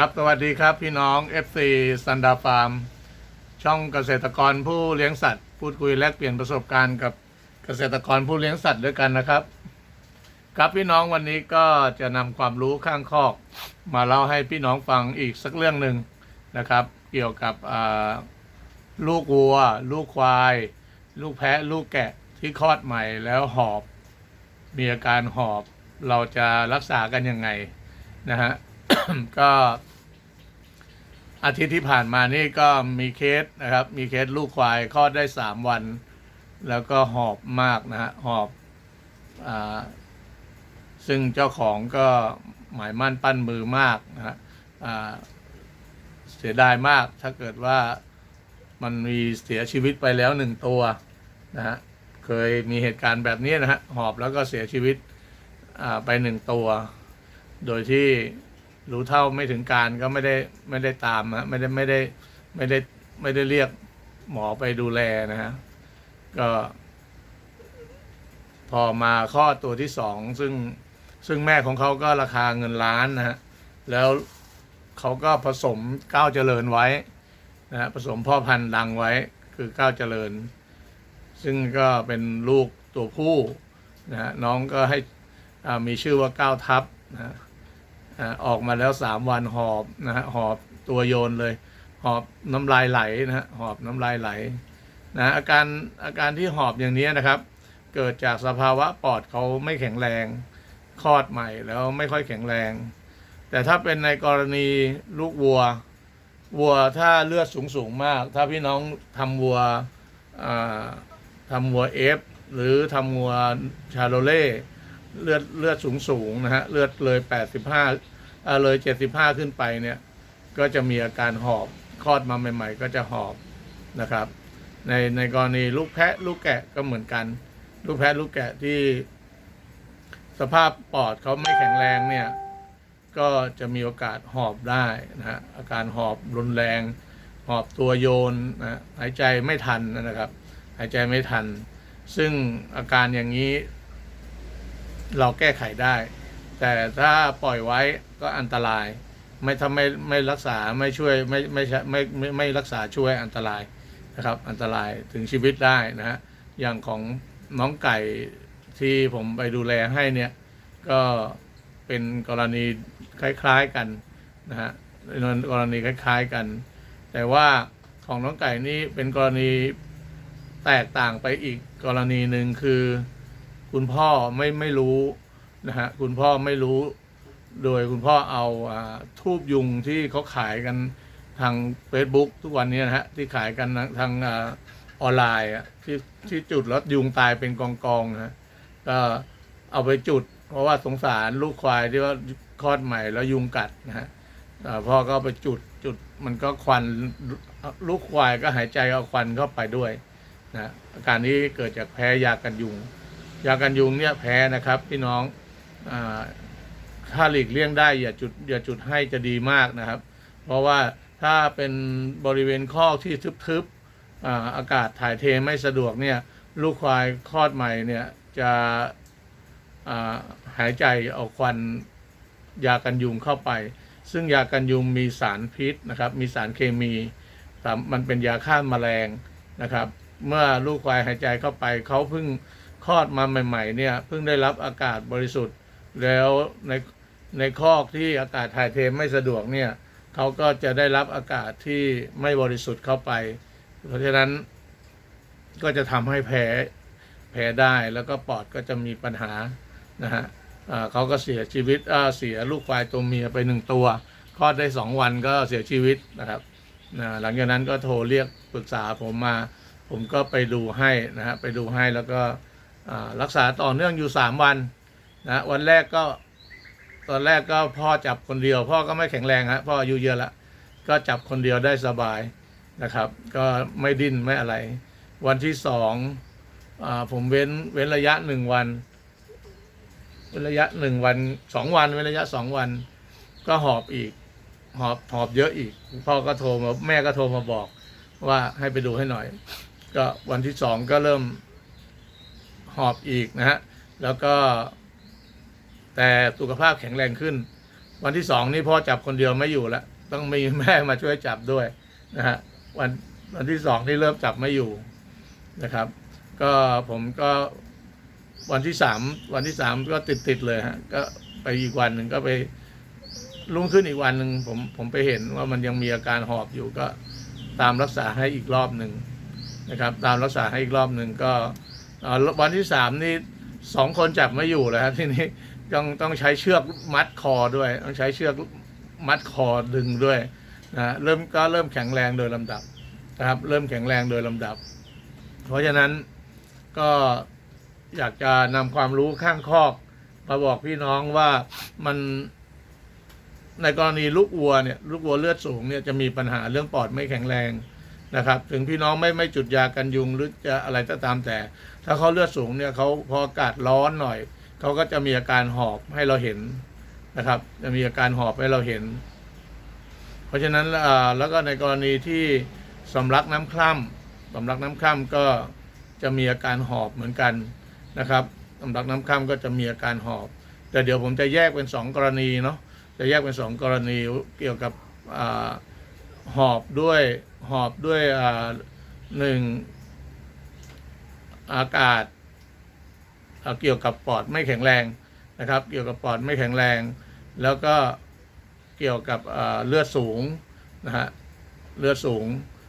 ครับ สวัสดีครับพี่น้อง FC ซันดาฟาร์ม ช่องเกษตรกรผู้เลี้ยงสัตว์ พูดคุยแลกเปลี่ยนประสบการณ์กับเกษตรกรผู้เลี้ยงสัตว์ด้วยกันนะครับ ครับพี่น้องวันนี้ก็จะนำความรู้ข้างคอก มาเล่าให้พี่น้องฟังอีกสักเรื่องหนึ่งนะครับ เกี่ยวกับลูกวัว ลูกควาย ลูกแพะ ลูกแกะที่คลอดใหม่แล้วหอบ มีอาการหอบเราจะรักษากันยังไงนะฮะ ก็อาทิตย์ที่ผ่านมานี่ก็มีเคสนะครับ มีเคสลูกควายคลอดได้สามวัน แล้วก็หอบมากนะฮะหอบอาซึ่งเจ้าของก็หมายมั่นปั้นมือมากนะฮะเสียดายมากถ้าเกิดว่ามันมีเสียชีวิตไปแล้วหนึ่งตัวนะฮะเคยมีเหตุการณ์แบบนี้นะฮะหอบแล้วก็เสียชีวิตอ่าไปหนึ่งตัว โดยที่ รู้เท่าไม่ถึงการก็ไม่ได้ไม่ได้ตามนะไม่ได้ไม่ได้ไม่ได้ไม่ได้เรียกหมอไปดูแลนะฮะก็ พอมาข้อตัวที่สองซึ่งซึ่งแม่ของเขาก็ราคาเงินล้านนะฮะแล้วเขาก็ผสมก้าวเจริญไว้นะผสมพ่อพันธุ์ดังไว้คือก้าวเจริญ ซึ่งก็เป็นลูกตัวผู้นะน้องก็ให้มีชื่อว่าก้าวทับนะ ออกมาแล้วสามวันหอบนะฮะหอบตัวโยนเลย หอบน้ำลายไหลนะฮะหอบน้ำลายไหลนะอาการอาการที่หอบอย่างนี้นะครับ เกิดจากสภาวะปอดเขาไม่แข็งแรงคลอดใหม่แล้วไม่ค่อยแข็งแรง แต่ถ้าเป็นในกรณีลูกวัว วัวถ้าเลือดสูงสูงมาก ถ้าพี่น้องทำวัวอ่าทำวัวเอฟหรือทำวัวชาโลเล่ เลือดเลือดสูงสูงนะฮะเลือดเลย85อ่าเลย75ขึ้นไปเนี่ยก็จะมีอาการหอบคลอดมาใหม่ ๆ ก็จะหอบนะครับ ในในกรณีลูกแพะลูกแกะก็เหมือนกัน ลูกแพะลูกแกะที่ สภาพปอดเขาไม่แข็งแรงเนี่ยก็จะมีโอกาสหอบได้นะฮะอาการหอบรุนแรง หอบตัวโยนนะหายใจไม่ทันนะครับ หายใจไม่ทัน ซึ่งอาการอย่างนี้ เราแก้ไขได้ แต่ถ้าปล่อยไว้ก็อันตราย ไม่ถ้าไม่ไม่รักษาไม่ช่วยไม่ไม่ไม่ไม่ไม่รักษาช่วยอันตรายนะครับ อันตรายถึงชีวิตได้นะฮะอย่างของน้องไก่ที่ผมไปดูแลให้เนี่ย ก็เป็นกรณีคล้าย ๆกันนะฮะเป็นกรณีคล้าย ๆกัน แต่ว่าของน้องไก่นี่เป็นกรณีแตกต่างไปอีกกรณีหนึ่งคือ คุณพ่อไม่ไม่รู้นะฮะคุณพ่อไม่รู้ โดยคุณพ่อเอาอทูบยุงที่เขาขายกันทาง Facebook ทุกวันนี้นะฮะที่ขายกันทางออนไลน์ที่ที่จุดแล้วยุงตายเป็นกองกองๆนะฮะก็เอาไปจุด เพราะว่าสงสารลูกควายที่ว่าคลอดใหม่แล้วยุงกัดนะฮะพ่อก็ไปจุดจุดมันก็ควันลูกควายก็หายใจเอาควันเข้าไปด้วยนะอาการนี้เกิดจากแพ้ยากันยุง ยากันยุงเนี่ยแพ้นะครับพี่น้องอถ้าหลีกเลี่ยงได้อย่าจุดอย่าจุดให้จะดีมากนะครับ เพราะว่าถ้าเป็นบริเวณคอกที่ทึบๆอาอากาศถ่ายเทไม่สะดวกเนี่ยลูกควายคลอดใหม่เนี่ยจะหายใจเอาควันยากันยุงเข้าไป ซึ่งยากันยุงมีสารพิษนะครับ มีสารเคมี มันเป็นยาฆ่าแมลงนะครับ เมื่อลูกควายหายใจเข้าไปเขาเพิ่ง คลอดมาใหม่ ๆ เนี่ยเพิ่งได้รับอากาศบริสุทธิ์แล้วในในคอกที่อากาศถ่ายเทไม่สะดวกเนี่ยเขาก็จะได้รับอากาศที่ไม่บริสุทธิ์เข้าไป เพราะฉะนั้นก็จะทำให้แพ้แพ้ได้แล้วก็ปอดก็จะมีปัญหานะฮะเขาก็เสียชีวิตเสียลูกควายตัวเมียไปหนึ่งตัวคลอดได้สองวันก็เสียชีวิตนะครับนะหลังจากนั้นก็โทรเรียกปรึกษาผมมา ผมก็ไปดูให้นะฮะไปดูให้แล้วก็ รักษาต่อเนื่องอยู่สามวันนะวันแรกก็ตอนแรกก็พ่อจับคนเดียว พ่อก็ไม่แข็งแรงฮะพ่ออายุเยอะละก็จับคนเดียวได้สบายนะครับ ก็ไม่ดิ้นไม่อะไร วันที่สองอผมเว้นเว้นระยะหนึ่งวันเว้นระยะหนึ่งวันสองวันเว้นระยะสองวัน ก็หอบอีกหอบหอบเยอะอีก พ่อก็โทรมาแม่ก็โทรมาบอกว่าให้ไปดูให้หน่อย ก็วันที่สองก็เริ่ม หอบอีกนะฮะแล้วก็ แต่สุขภาพแข็งแรงขึ้น วันที่สองนี่พ่อจับคนเดียวไม่อยู่แล้วต้องมีแม่มาช่วยจับด้วยนะฮะวันวันที่สองนี่เริ่มจับไม่อยู่นะครับ ก็ผมก็วันที่สามวันที่สามก็ติดติดๆเลยฮะก็ไปอีกวันหนึ่งก็ไปรุ่งขึ้นอีกวันหนึ่งผมผมไปเห็นว่ามันยังมีอาการหอบอยู่ก็ตามรักษาให้อีกรอบหนึ่งนะครับ ตามรักษาให้อีกรอบหนึ่งก็ วันที่สามนี่สองคนจับไม่อยู่แล้วครับทีนี้ต้องต้องใช้เชือกมัดคอด้วย ต้องใช้เชือกมัดคอดึงด้วยนะเริ่มก็เริ่มแข็งแรงโดยลำดับนะครับ เริ่มแข็งแรงโดยลำดับ เพราะฉะนั้นก็อยากจะนำความรู้ข้างคอกมาบอกพี่น้องว่ามันในกรณีลูกวัวเนี่ยลูกวัวเลือดสูงเนี่ยจะมีปัญหาเรื่องปอดไม่แข็งแรง นะครับ ถึงพี่น้องไม่ไม่จุดยากันยุงหรือจะอะไรก็ตามแต่ ถ้าเขาเลือดสูงเนี่ยเขาพออากาศร้อนหน่อย เขาก็จะมีอาการหอบให้เราเห็นนะครับ จะมีอาการหอบให้เราเห็น เพราะฉะนั้นแล้วก็ในกรณีที่สำลักน้ำคร่ำสำลักน้ำคร่ำก็จะมีอาการหอบเหมือนกันนะครับสำลักน้ำคร่ำก็จะมีอาการหอบ แต่เดี๋ยวผมจะแยกเป็นสองกรณีเนาะจะแยกเป็นสองกรณีเกี่ยวกับอหอบด้วย หอบด้วยหนึ่งอากาศอ่าเกี่ยวกับปอดไม่แข็งแรงนะครับ เกี่ยวกับปอดไม่แข็งแรง แล้วก็เกี่ยวกับเลือดสูงนะฮะเลือดสูง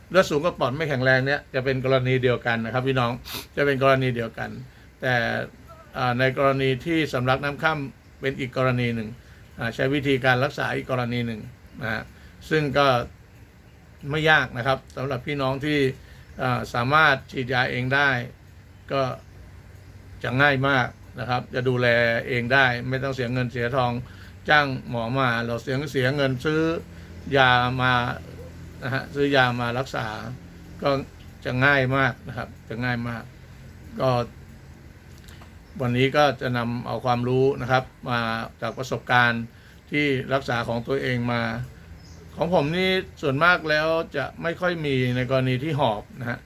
เลือดสูงกับปอดไม่แข็งแรงเนี่ยจะเป็นกรณีเดียวกันนะครับพี่น้องจะเป็นกรณีเดียวกัน แต่ในกรณีที่สำลักน้ำค่ำเป็นอีกกรณีหนึ่งใช้วิธีการรักษาอีกกรณีหนึ่งนะฮะซึ่งก็ ไม่ยากนะครับสำหรับพี่น้องที่สามารถฉีดยาเองได้ ก็จะง่ายมากนะครับ จะดูแลเองได้ ไม่ต้องเสียเงินเสียทองจ้างหมอมาเราเสียเสียเงินซื้อยามานะฮะซื้อยามารักษา ก็จะง่ายมากนะครับ จะง่ายมาก ก็ วันนี้ก็จะนำเอาความรู้นะครับ มาจากประสบการณ์ที่รักษาของตัวเองมา ของผมนี่ส่วนมากแล้วจะไม่ค่อยมีในกรณีที่หอบนะฮะ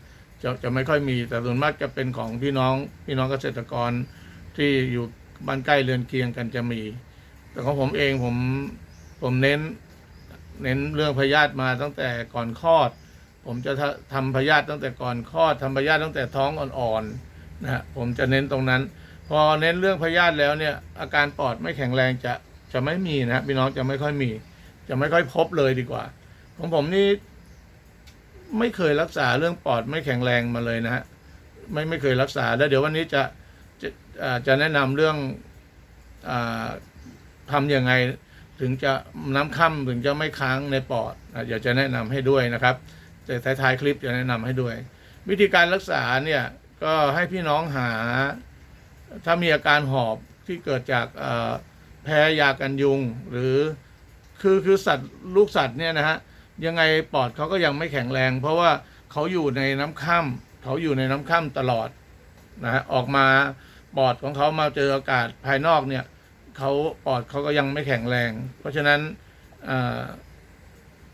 จะจะไม่ค่อยมีแต่ส่วนมากจะเป็นของพี่น้องพี่น้องเกษตรกรที่อยู่บ้านใกล้เรือนเคียงกันจะมี แต่ของผมเองผมผมเน้นเน้นเรื่องพยาธิมาตั้งแต่ก่อนคลอด ผมจะทำทำพยาธิตั้งแต่ก่อนคลอดทำพยาธิตั้งแต่ท้องอ่อนๆนะฮะผมจะเน้นตรงนั้น พอเน้นเรื่องพยาธิแล้วเนี่ยอาการปอดไม่แข็งแรงจะจะไม่มีนะฮะพี่น้องจะไม่ค่อยมี จะไม่ค่อยพบเลยดีกว่า ของผมนี่ไม่เคยรักษาเรื่องปอดไม่แข็งแรงมาเลยนะฮะไม่ไม่เคยรักษาแล้วเดี๋ยววันนี้จะจะจะแนะนำเรื่องอทำยังไงถึงจะน้ำค่ำถึงจะไม่ค้างในปอดอยากจะแนะนำให้ด้วยนะครับแต่ท้ายๆคลิปจะแนะนำให้ด้วย วิธีการรักษาเนี่ยก็ให้พี่น้องหา ถ้ามีอาการหอบที่เกิดจากแพ้ยากันยุงหรือ คือคือสัตว์ลูกสัตว์เนี่ยนะฮะยังไงปอดเขาก็ยังไม่แข็งแรง เพราะว่าเขาอยู่ในน้ำค่ำเขาอยู่ในน้ำค่ำตลอดนะฮะออกมาปอดของเขามาเจออากาศภายนอกเนี่ยเขาปอดเขาก็ยังไม่แข็งแรง เพราะฉะนั้น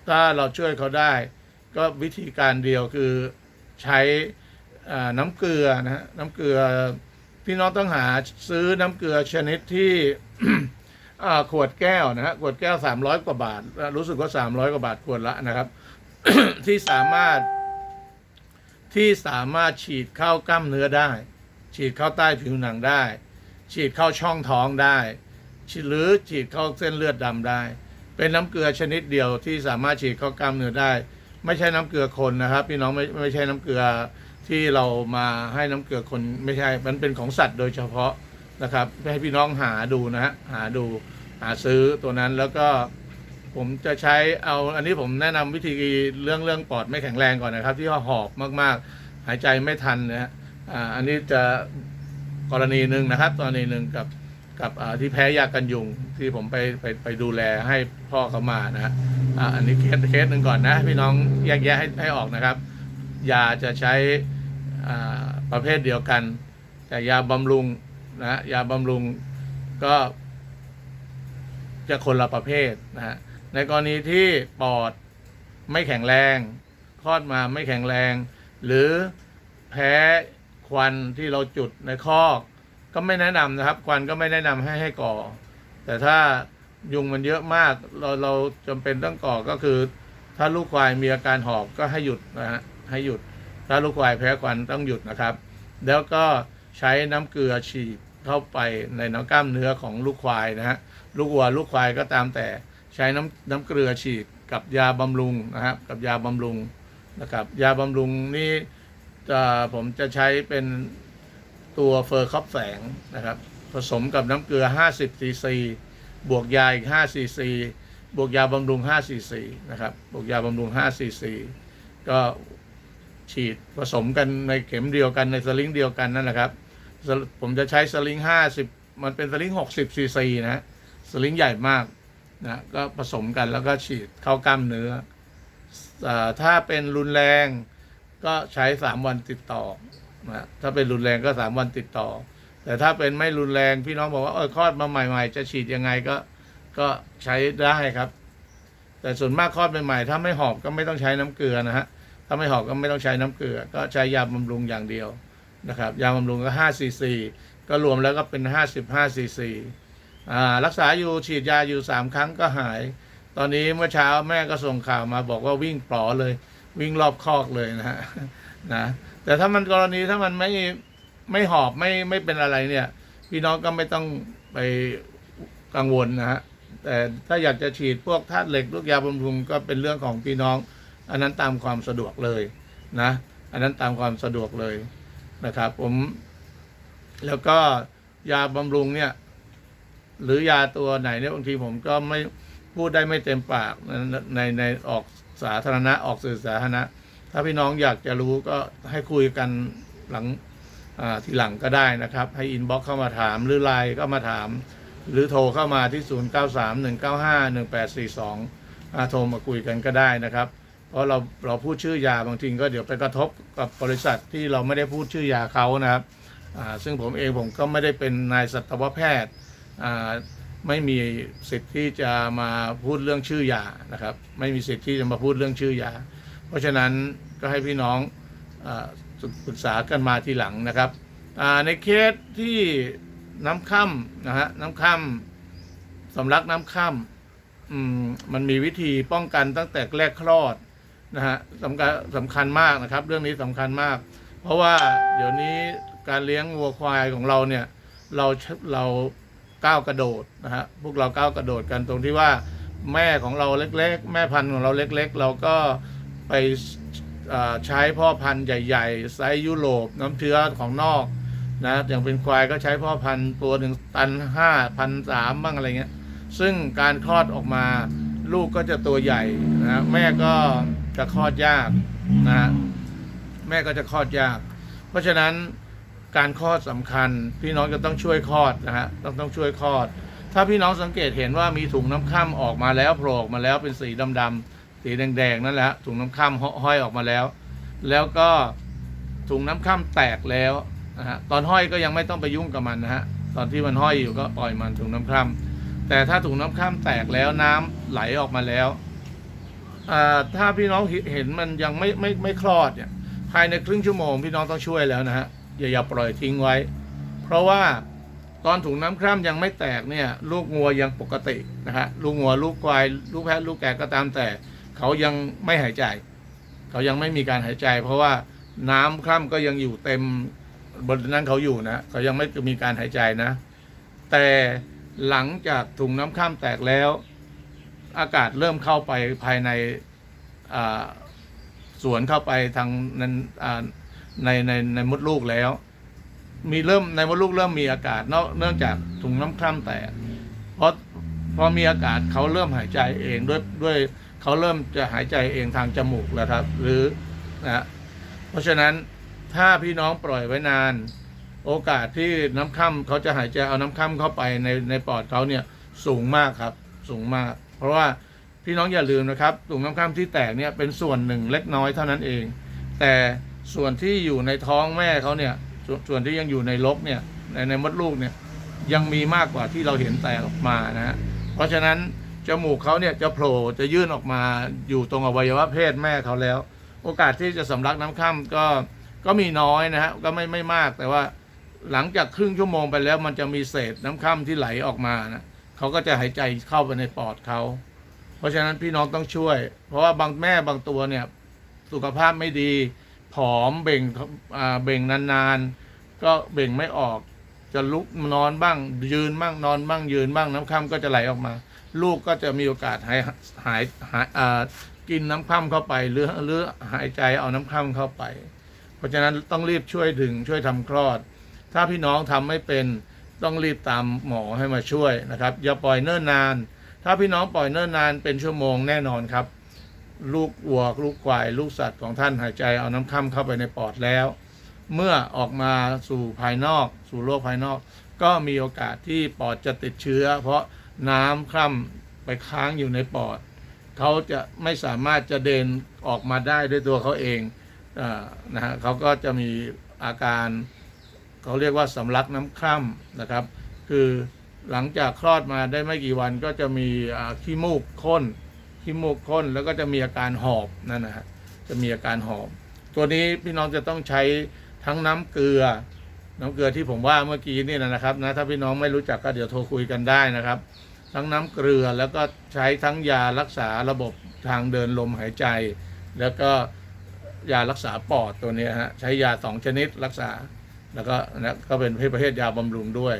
ถ้าเราช่วยเขาได้ ก็วิธีการเดียวคือใช้น้ำเกลือนะฮะน้ำเกลือพี่น้องต้องหาซื้อน้ำเกลือชนิดที่ ขวดแก้วนะฮะขวดแก้วสามร้อยกว่าบาท รู้สึกว่าสามร้อยกว่าบาทขวดละนะครับ ที่สามารถที่สามารถฉีดเข้ากล้ามเนื้อได้ ฉีดเข้าใต้ผิวหนังได้ ฉีดเข้าช่องท้องได้ฉีดหรือฉีดเข้าเส้นเลือดดำได้ เป็นน้ำเกลือชนิดเดียวที่สามารถฉีดเข้ากล้ามเนื้อได้ ไม่ใช่น้ำเกลือคนนะครับ พี่น้องไม่ไม่ใช่น้ำเกลือที่เรามาให้น้ำเกลือคนไม่ใช่ มันเป็นของสัตว์โดยเฉพาะ นะครับให้พี่น้องหาดูนะฮะหาดูหาซื้อตัวนั้นแล้วก็ผมจะใช้เอาอันนี้ผมแนะนำวิธีเรื่องเรื่องปอดไม่แข็งแรงก่อนนะครับ ที่ว่าหอบมากๆ หายใจไม่ทันนะฮะอันนี้จะกรณีหนึ่งนะครับกรณีหนึ่งกับกับที่แพ้ยากันยุงที่ผมไปไปไปดูแลให้พ่อเขามานะฮะอันนี้เคสเคสหนึ่งก่อนนะพี่น้องแยกแยะให้ให้ออกนะครับยาจะใช้ประเภทเดียวกัน แต่ยาบำรุง นะยาบำรุงก็จะคนละประเภทนะฮะในกรณีที่ปอดไม่แข็งแรงคลอดมาไม่แข็งแรง หรือแพ้ควันที่เราจุดในคอกก็ไม่แนะนำนะครับ ควันก็ไม่แนะนำให้ให้ก่อ แต่ถ้ายุงมันเยอะมากเราเราจำเป็นต้องก่อก็คือ ถ้าลูกควายมีอาการหอบก็ให้หยุดนะฮะให้หยุด ถ้าลูกควายแพ้ควันต้องหยุดนะครับ แล้วก็ ใช้น้ำเกลือฉีดเข้าไปในน้ำกล้ามเนื้อของลูกควายนะฮะลูกวัวลูกควายก็ตามแต่ใช้น้ำน้ำเกลือฉีดกับยาบำรุงนะครับกับยาบำรุงนะครับยาบำรุงนี่จะผมจะใช้เป็นตัวเฟอร์คอปแสงนะครับผสมกับน้ำเกลือ 50ซีซีบวกยาอีก5ซีซีบวกยาบำรุง5ซีซีนะครับบวกยาบำรุง5ซีซีก็ฉีดผสมกันในเข็มเดียวกันในสลิงเดียวกันนั่นแหละครับ ผมจะใช้สลิง50มันเป็นสลิง60ซีซีนะฮะสลิงใหญ่มากนะก็ผสมกันแล้วก็ฉีดเข้ากล้ามเนื้ออถ้าเป็นรุนแรงก็ใช้3วันติดต่อนะถ้าเป็นรุนแรงก็3วันติดต่อ แต่ถ้าเป็นไม่รุนแรงพี่น้องบอกว่าเออคลอดมาใหม่ ๆ จะฉีดยังไงก็ก็ใช้ได้ครับ แต่ส่วนมากคลอดใหม่ๆถ้าไม่หอบก็ไม่ต้องใช้น้ำเกลือนะฮะถ้าไม่หอบก็ไม่ต้องใช้น้ำเกลือ ก็ใช้ยาบำรุงอย่างเดียว นะครับยาบำรุงก็5ซีซีก็รวมแล้วก็เป็น 55ซีซีอ่ารักษาอยู่ฉีดยาอยู่ 3 ครั้งก็หาย ตอนนี้เมื่อเช้าแม่ก็ส่งข่าวมาบอกว่าวิ่งปลอเลย วิ่งรอบคอกเลยนะฮะนะแต่ถ้ามันกรณีถ้ามันไม่ไม่หอบไม่ไม่เป็นอะไรเนี่ย พี่น้องก็ไม่ต้องไปกังวลนะฮะแต่ถ้าอยากจะฉีดพวกธาตุเหล็กลูกยาบำรุงก็เป็นเรื่องของพี่น้อง อันนั้นตามความสะดวกเลยนะ อันนั้นตามความสะดวกเลย นะครับ ผม แล้วก็ยาบำรุงเนี่ย หรือยาตัวไหนเนี่ยบางทีผมก็ไม่พูดได้ไม่เต็มปากในในในออกสาธารณะออกสื่อสาธารณะ ถ้าพี่น้องอยากจะรู้ก็ให้คุยกันหลังทีหลังก็ได้นะครับ ให้อินบ็อกเข้ามาถามหรือไลน์ก็มาถาม หรือโทรเข้ามาที่ 0 9 3 1 9 5 1 8 4 2อ่าโทรมาคุยกันก็ได้นะครับ เพราะเราเราพูดชื่อยาบางทีก็เดี๋ยวไปกระทบกับบริษัทที่เราไม่ได้พูดชื่อยาเขานะครับซึ่งผมเองผมก็ไม่ได้เป็นนายสัตวแพทย์ไม่มีสิทธิ์ที่จะมาพูดเรื่องชื่อยานะครับ ไม่มีสิทธิ์ที่จะมาพูดเรื่องชื่อยา เพราะฉะนั้นก็ให้พี่น้องอปรึกษากันมาทีหลังนะครับในเคสที่น้ำค่ำนะฮะน้ำค่ำสำลักน้ำค่ำมมันมีวิธีป้องกันตั้งแต่แรกคลอด นะฮะสำคัญสำคัญมากนะครับ เรื่องนี้สำคัญมาก เพราะว่าเดี๋ยวนี้การเลี้ยงวัวควายของเราเนี่ยเราเราก้าวกระโดดนะฮะพวกเราก้าวกระโดดกันตรงที่ว่าแม่ของเราเล็ก ๆ แม่พันธุ์ของเราเล็ก ๆ เราก็ไปใช้พ่อพันธุ์ใหญ่ๆไซส์ยุโรปน้ำเชื้อของนอกนะอย่างเป็นควายก็ใช้พ่อพันธุ์ตัวหนึ่งตันห้าพันสามบ้างอะไรเงี้ยซึ่งการคลอดออกมาลูกก็จะตัวใหญ่นะแม่ก็ จะคลอดยากนะแม่ก็จะคลอดยาก เพราะฉะนั้นการคลอดสำคัญ พี่น้องจะต้องช่วยคลอดนะฮะต้องต้องช่วยคลอด ถ้าพี่น้องสังเกตเห็นว่ามีถุงน้ำค่ำออกมาแล้วโผล่ออกมาแล้วเป็นสีดำๆสีแดงๆนั่นแหละถุงน้ำค่ำห้อยออกมาแล้ว แล้วก็ถุงน้ำค่ำแตกแล้วนะฮะตอนห้อยก็ยังไม่ต้องไปยุ่งกับมันนะฮะตอนที่มันห้อยอยู่ก็ปล่อยมันถุงน้ำค่ำแต่ถ้าถุงน้ำข้ามแตกแล้วน้ำไหลออกมาแล้ว ถ้าพี่น้องเห็นมันยังไม่ไม่ไม่คลอดเนี่ยภายในครึ่งชั่วโมงพี่น้องต้องช่วยแล้วนะฮะอย่าอย่าปล่อยทิ้งไว้ เพราะว่าตอนถุงน้ำคร่ำยังไม่แตกเนี่ยลูกงัวยังปกตินะฮะลูกงัวลูกควายลูกแพะลูกแกะก็ตามแต่ เขายังไม่หายใจ เขายังไม่มีการหายใจ เพราะว่าน้ำคร่ำก็ยังอยู่เต็มบนนั้นเขาอยู่นะเขายังไม่มีการหายใจนะ แต่หลังจากถุงน้ำข้ามแตกแล้ว อากาศเริ่มเข้าไปภายในสวนเข้าไปทางนั้นในในในมดลูกแล้ว มีเริ่มในมดลูกเริ่มมีอากาศเนอะเนื่องจากถุงน้ำคร่ำแตกเพราะพอมีอากาศเขาเริ่มหายใจเองด้วยด้วยเขาเริ่มจะหายใจเองทางจมูกแล้วครับ หรือนะฮะเพราะฉะนั้นถ้าพี่น้องปล่อยไว้นาน โอกาสที่น้ำค่ำเขาจะหายใจเอาน้ำค่ำเข้าไปในในปอดเขาเนี่ยสูงมากครับสูงมาก เพราะว่าพี่น้องอย่าลืมนะครับถุงน้ำค่ำที่แตกเนี่ยเป็นส่วนหนึ่งเล็กน้อยเท่านั้นเอง แต่ส่วนที่อยู่ในท้องแม่เขาเนี่ยสส่วนที่ยังอยู่ในลกเนี่ยในในมดลูกเนี่ยยังมีมากกว่าที่เราเห็นแตกออกมานะฮะเพราะฉะนั้นจมูกเขาเนี่ยจะโผล่จะยื่นออกมาอยู่ตรงอวัยวะเพศแม่เขาแล้ว โอกาสที่จะสำลักน้ำค่ำก็ก็มีน้อยนะฮะก็ไม่ไม่มากแต่ว่าหลังจากครึ่งชั่วโมงไปแล้วมันจะมีเศษน้ำค่ำที่ไหลออกมานะ เขาก็จะหายใจเข้าไปในปอดเขา เพราะฉะนั้นพี่น้องต้องช่วย เพราะว่าบางแม่บางตัวเนี่ยสุขภาพไม่ดี ผอมเบ่งเบ่งนานๆ ก็เบ่งไม่ออก จะลุกนอนบ้าง ยืนบ้างนอนบ้างยืนบ้างน้ำค่ำก็จะไหลออกมา ลูกก็จะมีโอกาสหายหายหายกินน้ำค่ำเข้าไปหรือหรือหายใจเอาน้ำค่ำเข้าไป เพราะฉะนั้นต้องรีบช่วยดึงช่วยทำคลอด ถ้าพี่น้องทำไม่เป็น ต้องรีบตามหมอให้มาช่วยนะครับ อย่าปล่อยเนิ่นนาน ถ้าพี่น้องปล่อยเนิ่นนานเป็นชั่วโมงแน่นอนครับ ลูกวัวลูกควาย ลูกสัตว์ของท่านหายใจเอาน้ำค่ำเข้าไปในปอดแล้ว เมื่อออกมาสู่ภายนอก สู่โลกภายนอก ก็มีโอกาสที่ปอดจะติดเชื้อ เพราะน้ำคร่ำไปค้างอยู่ในปอดเขาจะไม่สามารถจะเดินออกมาได้ด้วยตัวเขาเองอนะฮะเขาก็จะมีอาการ เขาเรียกว่าสำลักน้ำคร่ำนะครับ คือหลังจากคลอดมาได้ไม่กี่วันก็จะมีขี้มูกข้นขี้มูกข้นแล้วก็จะมีอาการหอบนั่นนะฮะจะมีอาการหอบ ตัวนี้พี่น้องจะต้องใช้ทั้งน้ำเกลือ น้ำเกลือที่ผมว่าเมื่อกี้นี่นะครับนะถ้าพี่น้องไม่รู้จักก็เดี๋ยวโทรคุยกันได้นะครับ ทั้งน้ำเกลือแล้วก็ใช้ทั้งยารักษาระบบทางเดินลมหายใจ แล้วก็ยารักษาปอดตัวนี้ฮะใช้ยาสองชนิดรักษา แล้วก็นะก็เป็นประเภทยาบำรุงด้วย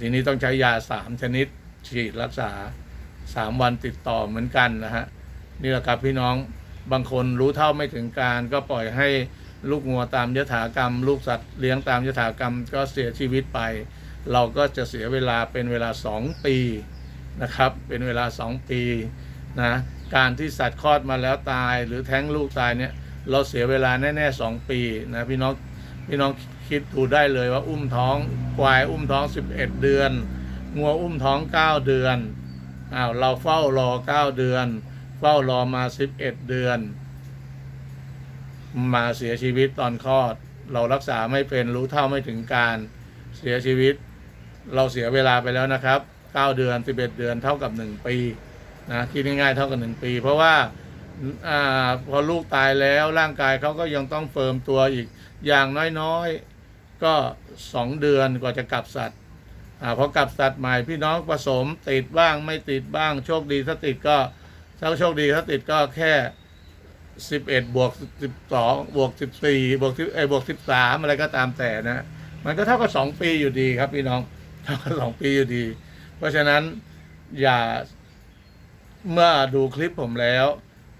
ทีนี้ต้องใช้ยาสามชนิดฉีดรักษาสามวันติดต่อเหมือนกันนะฮะนี่แหละครับพี่น้องบางคนรู้เท่าไม่ถึงการก็ปล่อยให้ลูกงัวตามยถากรรม ลูกสัตว์เลี้ยงตามยถากรรมก็เสียชีวิตไป เราก็จะเสียเวลาเป็นเวลาสองปีนะครับ เป็นเวลาสองปีนะการที่สัตว์คลอดมาแล้วตาย หรือแท้งลูกตายเนี่ยเราเสียเวลาแน่ๆสองปีนะพี่น้อง พี่น้องคิดดูได้เลยว่าอุ้มท้องควายอุ้มท้อง 11 เดือนงัวอุ้มท้อง 9 เดือนอ้าวเราเฝ้ารอ 9 เดือน เฝ้ารอมา 11 เดือน มาเสียชีวิตตอนคลอด เรารักษาไม่เป็นรู้เท่าไม่ถึงการเสียชีวิต เราเสียเวลาไปแล้วนะครับ 9 เดือน 11 เดือนเท่ากับ 1 ปีนะคิดง่ายๆเท่ากับ 1 ปี เพราะว่าอาพอลูกตายแล้วร่างกายเขาก็ยังต้องเฟิร์มตัวอีก อย่างน้อยๆ ก็สองเดือนกว่าจะกลับสัตว์อพอกลับสัตว์ใหม่พี่น้องผสมติดบ้างไม่ติดบ้าง โชคดีถ้าติดก็ถ้าโชคดีถ้าติดก็แค่สิบเอ็ดบวกสิบสองบวกสิบสี่บวกสิบเอบวกสิบสามอะไรก็ตามแต่นะ มันก็เท่ากับสองปีอยู่ดีครับพี่น้องเท่ากับสองปีอยู่ดี เพราะฉะนั้นอย่าเมื่อดูคลิปผมแล้ว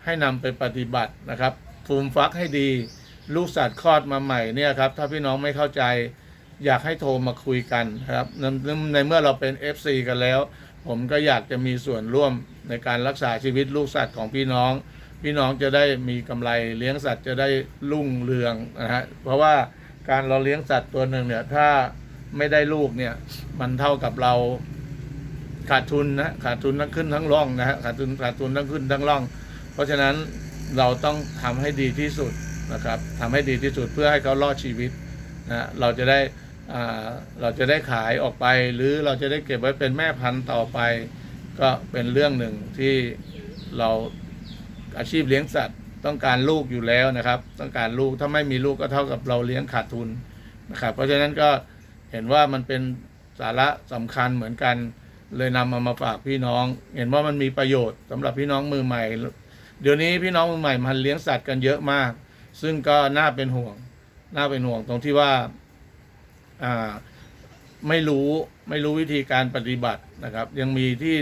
ให้นำไปปฏิบัตินะครับฟูมฟักให้ดี ลูกสัตว์คลอดมาใหม่เนี่ยครับถ้าพี่น้องไม่เข้าใจอยากให้โทรมาคุยกันครับในเมื่อเราเป็น FC กันแล้ว ผมก็อยากจะมีส่วนร่วมในการรักษาชีวิตลูกสัตว์ของพี่น้อง พี่น้องจะได้มีกำไรเลี้ยงสัตว์จะได้รุ่งเรืองนะฮะเพราะว่าการเราเลี้ยงสัตว์ตัวหนึ่งเนี่ยถ้าไม่ได้ลูกเนี่ยมันเท่ากับเราขาดทุนนะขาดทุนทั้งขึ้นทั้งล่องนะฮะขาดทุนขาดทุนทั้งขึ้นทั้งล่อง เพราะฉะนั้นเราต้องทำให้ดีที่สุด นะครับทำให้ดีที่สุดเพื่อให้เขารอดชีวิตนะเราจะได้อ่าเราจะได้ขายออกไป หรือเราจะได้เก็บไว้เป็นแม่พันธุ์ต่อไป ก็เป็นเรื่องหนึ่งที่เราอาชีพเลี้ยงสัตว์ต้องการลูกอยู่แล้วนะครับ ต้องการลูกถ้าไม่มีลูกก็เท่ากับเราเลี้ยงขาดทุนนะครับเพราะฉะนั้นก็เห็นว่ามันเป็นสาระสำคัญเหมือนกัน เลยนำมามาฝากพี่น้อง เห็นว่ามันมีประโยชน์สำหรับพี่น้องมือใหม่ เดี๋ยวนี้พี่น้องมือใหม่มันเลี้ยงสัตว์กันเยอะมาก ซึ่งก็น่าเป็นห่วง น่าเป็นห่วงตรงที่ว่าอ่าไม่รู้ไม่รู้วิธีการปฏิบัตินะครับ ยังมีที่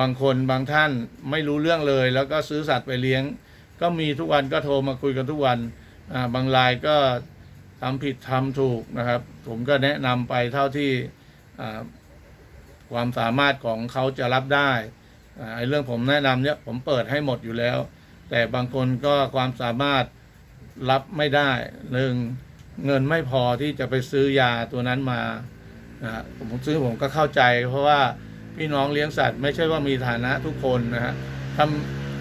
บางคนบางท่านไม่รู้เรื่องเลย แล้วก็ซื้อสัตว์ไปเลี้ยง ก็มีทุกวันก็โทรมาคุยกันทุกวันาบางรายก็ทำผิดทำถูกนะครับ ผมก็แนะนำไปเท่าที่ความสามารถของเขาจะรับได้ไอ้เรื่องผมแนะนำเนี่ยผมเปิดให้หมดอยู่แล้ว แต่บางคนก็ความสามารถ รับไม่ได้หนึ่งเงินไม่พอที่จะไปซื้อยาตัวนั้นมานะผมซื้อผมก็เข้าใจ เพราะว่าพี่น้องเลี้ยงสัตว์ ไม่ใช่ว่ามีฐานะทุกคนนะฮะถ้า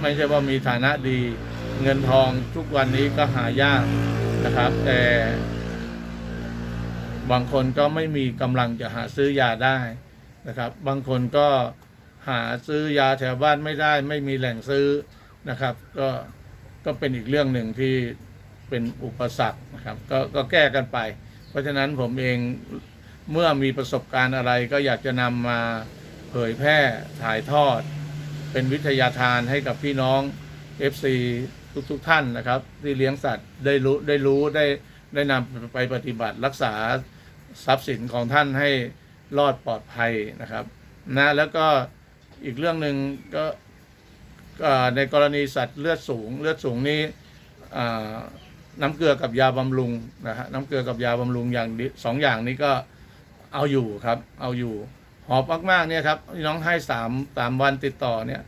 ไม่ใช่ว่ามีฐานะดี เงินทองทุกวันนี้ก็หายากนะครับ แต่บางคนก็ไม่มีกำลังจะหาซื้อยาได้นะครับ บางคนก็หาซื้อยาแถวบ้านไม่ได้ ไม่มีแหล่งซื้อนะครับ ก็ก็เป็นอีกเรื่องหนึ่งที่ เป็นอุปสรรคนะครับก็ก็แก้กันไป เพราะฉะนั้นผมเองเมื่อมีประสบการณ์อะไรก็อยากจะนำมาเผยแพร่ถ่ายทอด เป็นวิทยาทานให้กับพี่น้อง FC ทุกๆทท่านนะครับ ที่เลี้ยงสัตว์ได้รู้ได้รู้ได้ได้นำไปปฏิบัติรักษาทรัพย์สินของท่านให้รอดปลอดภัยนะครับนะแล้วก็อีกเรื่องหนึ่งก็ในกรณีสัตว์เลือดสูง เลือดสูงนี้อ่ น้ำเกลือกับยาบำรุงนะฮะน้ำเกลือกับยาบำรุงอย่างสองอย่างนี้ก็เอาอยู่ครับ เอาอยู่หอบมากๆเนี่ยครับน้องให้สามสามวันติดต่อเนี่ย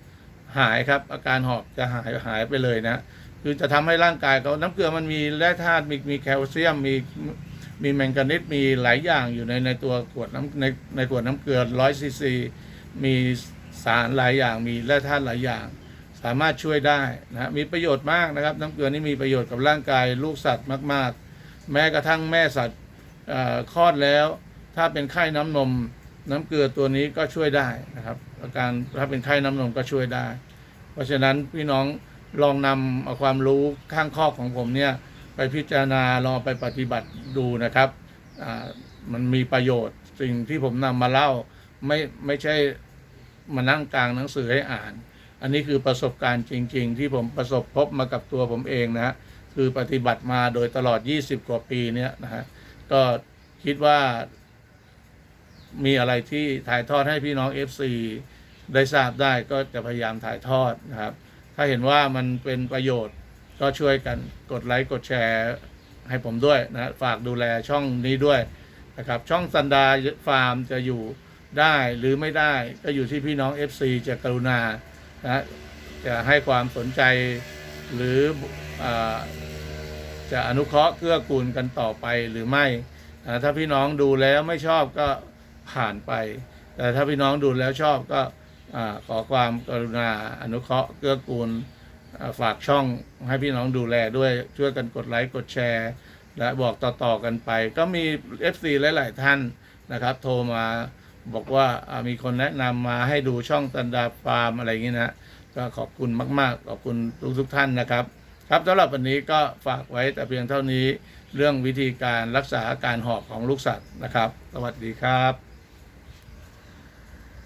หายครับ อาการหอบจะหายหายไปเลยนะ คือจะทำให้ร่างกายเขาน้ำเกลือมันมีแร่ธาตุมีมีแคลเซียมมีมีแมงกานิสมีหลายอย่างอยู่ในในตัวขวดน้ำในในขวดน้ำเกลือร้อยซีซีมีสารหลายอย่างมีแร่ธาตุหลายอย่าง สามารถช่วยได้นะมีประโยชน์มากนะครับ น้ำเกลือนี่มีประโยชน์กับร่างกายลูกสัตว์มาก ๆ แม้กระทั่งแม่สัตว์อ่อคลอดแล้ว ถ้าเป็นไข้น้ำนม น้ำเกลือตัวนี้ก็ช่วยได้นะครับอาการถ้าเป็นไข้น้ำนมก็ช่วยได้ เพราะฉะนั้นพี่น้องลองนำเอาความรู้ข้างข้อของผมเนี่ยไปพิจารณาลองไปปฏิบัติดูนะครับอ่ามันมีประโยชน์สิ่งที่ผมนำมาเล่าไม่ไม่ใช่มานั่งกลางหนังสือให้อ่าน อันนี้คือประสบการณ์จริง ๆ ที่ผมประสบพบมากับตัวผมเองนะฮะคือปฏิบัติมาโดยตลอด 20 กว่าปีเนี่ยนะฮะก็คิดว่ามีอะไรที่ถ่ายทอดให้พี่น้อง FC ได้ทราบได้ก็จะพยายามถ่ายทอดนะครับ ถ้าเห็นว่ามันเป็นประโยชน์ก็ช่วยกันกดไลค์กดแชร์ให้ผมด้วยนะฝากดูแลช่องนี้ด้วยนะครับ ช่องสันดาฟาร์มจะอยู่ได้หรือไม่ได้ก็อยู่ที่พี่น้อง FC จะกรุณา นะจะให้ความสนใจหรืออจะอนุเคราะห์เกื้อกูลกันต่อไปหรือไม่นะถ้าพี่น้องดูแล้วไม่ชอบก็ผ่านไป แต่ถ้าพี่น้องดูแล้วชอบก็ขอความกรุณาอนุเคราะห์เกื้อกูลฝากช่องให้พี่น้องดูแลด้วยช่วยกันกดไลค์กดแชร์ และบอกต่อๆกันไป ก็มี FC หลาย ๆ ท่านนะครับ โทรมา บอกว่ามีคนแนะนำมาให้ดูช่องตันดาฟาร์มอะไรอย่างนี้นะก็ขอบคุณมาก ๆ ขอบคุณทุกๆท่านนะครับ ครับสำหรับวันนี้ก็ฝากไว้แต่เพียงเท่านี้เรื่องวิธีการรักษาอาการหอบของลูกสัตว์นะครับ สวัสดีครับ